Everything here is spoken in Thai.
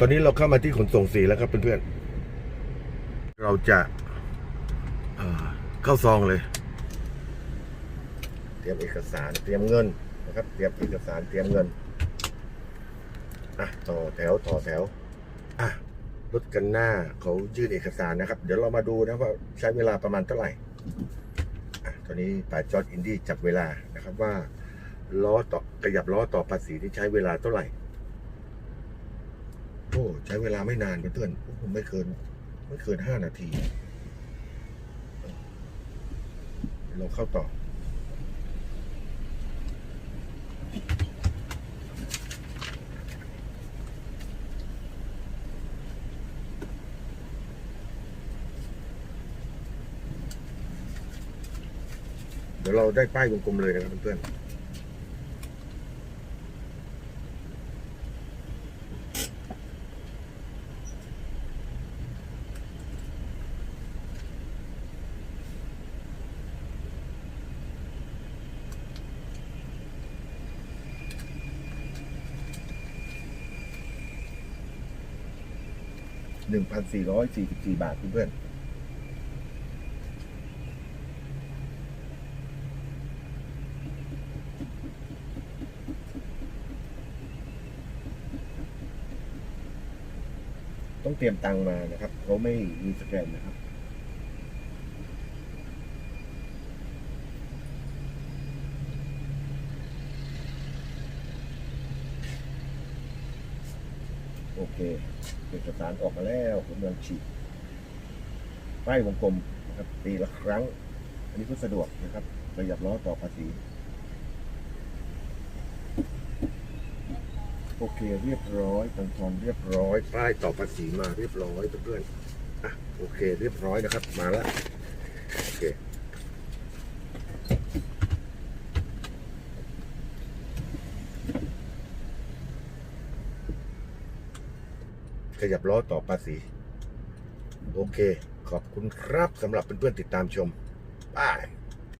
ตอนนี้เราเข้ามาที่ขนส่งสีแล้วครับเพื่อนๆ เราจะเข้าซองเลย เตรียมเอกสารเตรียมเงินนะครับ เตรียมเอกสารเตรียมเงินอะต่อแถวต่อแถวอะรถกันหน้าเขายื่นเอกสารนะครับ เดี๋ยวเรามาดูนะว่าใช้เวลาประมาณเท่าไหร่อะตอนนี้ป่าจอดอินดี้จับเวลานะครับว่าล้อต่อขยับล้อต่อภาษีที่ใช้เวลาเท่าไหร่ อ้ใช้เวลาไม่นานเพื่อนๆโอ้โหไม่เกิน ไม่เกินห้านาที เราเข้าต่อ เดี๋ยวเราได้ป้ายวงกลมเลยนะครับเพื่อนๆ หนึ่งพันสี่ร้อยสี่สิบสี่บาทเพื่อนต้องเตรียมตังมานะครับเขาไม่มีสแกนนะครับ โอเคเอกสารออกมาแล้วผมกำลังฉีดป้ายวงกลมนะครับปีละครั้ง อันนี้ก็สะดวกนะครับประหยัดล้อต่อภาษีโอเคเรียบร้อยตังทอนเรียบร้อยป้ายต่อภาษีมาเรียบร้อยเพื่อนๆอะโอเค เรียบร้อยนะครับ มาแล้วโอเค ขยับล้อต่อภาษี โอเค ขอบคุณครับสำหรับเพื่อนๆติดตามชม